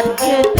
আর খেতে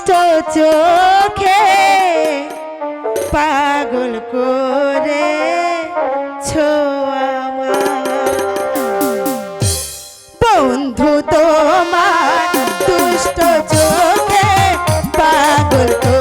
মিষ্ট চোখে পাগল করে বন্ধু তোমার দুষ্ট চোখে পাগল করে